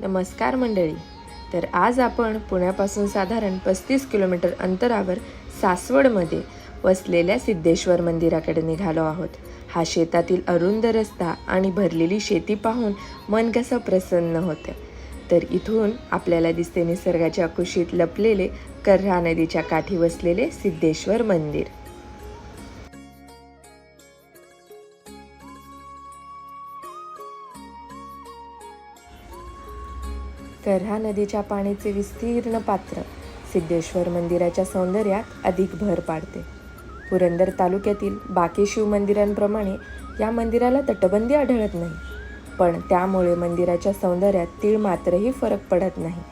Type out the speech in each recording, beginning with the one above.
नमस्कार मंडळी. तर आज आपण पुण्यापासून साधारण पस्तीस किलोमीटर अंतरावर सासवडमध्ये वसलेल्या सिद्धेश्वर मंदिराकडे निघालो आहोत. हा शेतातील अरुंद रस्ता आणि भरलेली शेती पाहून मन कसं प्रसन्न होतं. तर इथून आपल्याला दिसते निसर्गाच्या कुशीत लपलेले कर्हा नदीच्या काठी वसलेले सिद्धेश्वर मंदिर. कऱ्हा नदीच्या पाण्याचे विस्तीर्ण पात्र. सिद्धेश्वर मंदिराच्या सौंदर्यात अधिक भर पाडते. पुरंदर तालुक्यातील बाकी शिव मंदिरांप्रमाणे या मंदिराला तटबंदी आढळत नाही. पण त्यामुळे मंदिराच्या सौंदर्यात तीळ मात्रही फरक पडत नाही.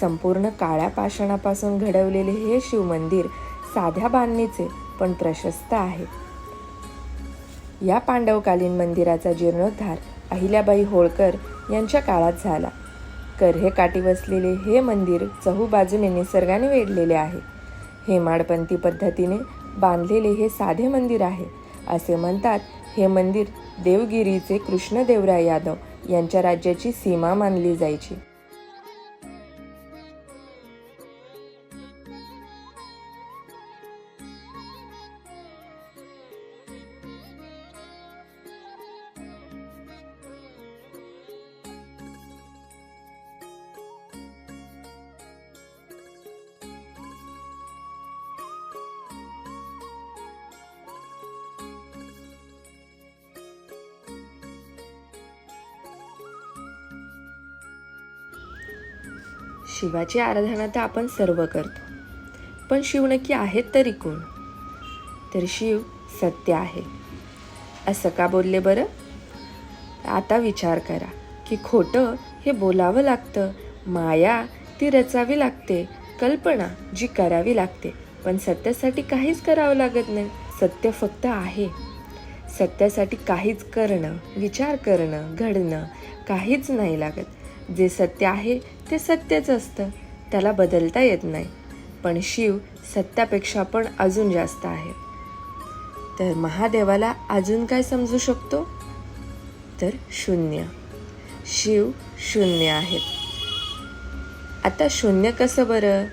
संपूर्ण काळ्या पाषाणापासून घडवलेले हे शिवमंदिर साध्या बांधणीचे पण प्रशस्त आहे. या पांडवकालीन मंदिराचा जीर्णोद्धार अहिल्याबाई होळकर यांच्या काळात झाला. कर्हे काठी वसलेले हे मंदिर चहूबाजूने निसर्गाने वेढलेले आहे. हेमाडपंथी पद्धतीने बांधलेले हे साधे मंदिर आहे असे म्हणतात हे मंदिर देवगिरीचे कृष्णदेवराय यादव यांच्या राज्याची सीमा मानली जायची. शिवाची आराधना तर आपण सर्व करतो. पण शिव नक्की आहेत तरी कोण? तर शिव सत्य आहे. असं का बोलले बरं? आता विचार करा की खोटं हे बोलावं लागतं. माया ती रचावी लागते. कल्पना जी करावी लागते. पण सत्यासाठी काहीच करावं लागत नाही. सत्य फक्त आहे. सत्यासाठी काहीच करणं विचार करणं घडणं काहीच नाही लागत. जे सत्य आहे ते सत्यच असतं. त्याला बदलता येत नाही. पण शिव सत्यापेक्षा पण अजून जास्त आहे. तर महादेवाला अजून काय समजू शकतो? तर शून्य. शिव शून्य आहेत. आता शून्य कसं बरं?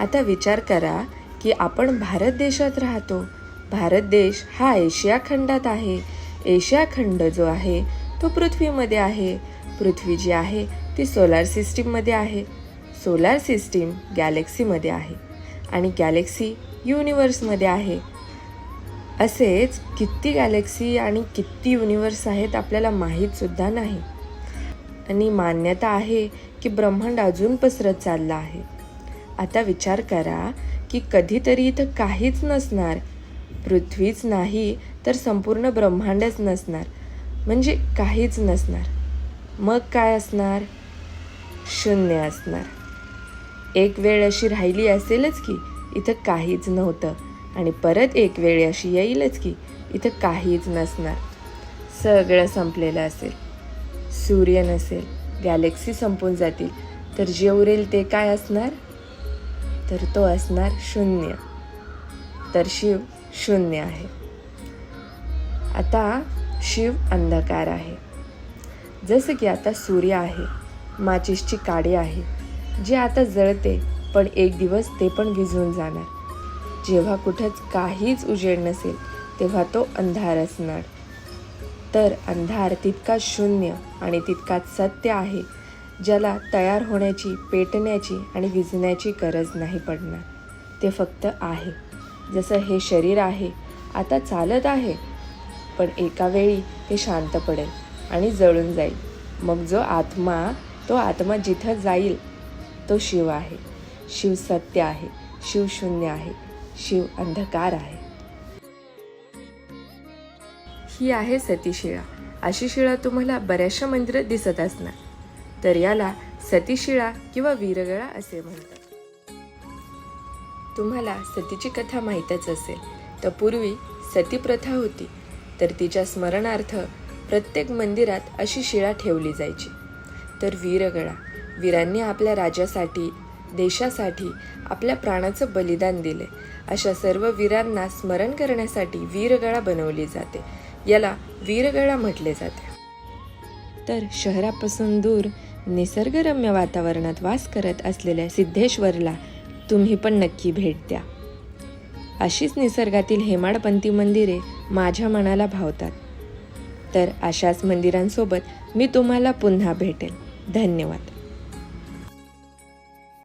आता विचार करा की आपण भारत देशात राहतो. भारत देश हा एशिया खंडात आहे. एशिया खंड जो आहे तो पृथ्वीमध्ये आहे. पृथ्वी जी आहे ती सोलार सिस्टीममध्ये आहे. सोलार सिस्टीम गॅलेक्सीमध्ये आहे आणि गॅलेक्सी युनिवर्समध्ये आहे. असेच किती गॅलेक्सी आणि किती युनिवर्स आहेत आपल्याला माहीतसुद्धा नाही. आणि मान्यता आहे की ब्रह्मांड अजून पसरत चाललं आहे. आता विचार करा की कधीतरी इथं काहीच नसणार. पृथ्वीच नाही तर संपूर्ण ब्रह्मांडच नसणार. म्हणजे काहीच नसणार. मग काय असणार? शून्य असणार. एक वेळ अशी राहिली असेलच की इथं काहीच नव्हतं. आणि परत एक वेळ अशी येईलच की इथं काहीच नसणार. सगळं संपलेलं असेल. सूर्य नसेल गॅलेक्सी संपून जातील. तर जे उरेल ते काय असणार? तर तो असणार शून्य. तर शिव शून्य आहे. आता शिव अंधकार आहे. जसं की आता सूर्य आहे. माचिसची काडी आहे. जे आता जळते पण एक दिवस ते पण विझून जाणार. जेव्हा कुठंच काहीच उजेड नसेल तेव्हा तो अंधार असणार. तर अंधार तितका शून्य आणि तितकाच सत्य आहे ज्याला तयार होण्याची पेटण्याची आणि विझण्याची गरज नाही पडणार. ते फक्त आहे. जसं हे शरीर आहे आता चालत आहे. पण एका वेळी ते शांत पडेल आणि जळून जाईल. मग जो आत्मा तो आत्मा जिथं जाईल तो शिव आहे. शिव सत्य आहे शिव शून्य आहे शिव अंधकार आहे. ही आहे सतीशिळा. अशी शिळा तुम्हाला बऱ्याचशा मंदिरात दिसत असणार. तर याला सतीशिळा किंवा वीरगळा असे म्हणतात. तुम्हाला सतीची कथा माहीतच असेल तर पूर्वी सती प्रथा होती. तर तिच्या स्मरणार्थ प्रत्येक मंदिरात अशी शिळा ठेवली जायची. तर वीरगळा वीरांनी आपल्या राजासाठी देशासाठी आपल्या प्राणाचं बलिदान दिले. अशा सर्व वीरांना स्मरण करण्यासाठी वीरगळा बनवली जाते. याला वीरगळा म्हटले जाते. तर शहरापासून दूर निसर्गरम्य वातावरणात वास करत असलेल्या सिद्धेश्वरला तुम्ही पण नक्की भेट द्या. अशीच निसर्गातील हेमाडपंथी मंदिरे माझ्या मनाला भावतात. तर अशाच मंदिरांसोबत मी तुम्हाला पुन्हा भेटेल धन्यवाद.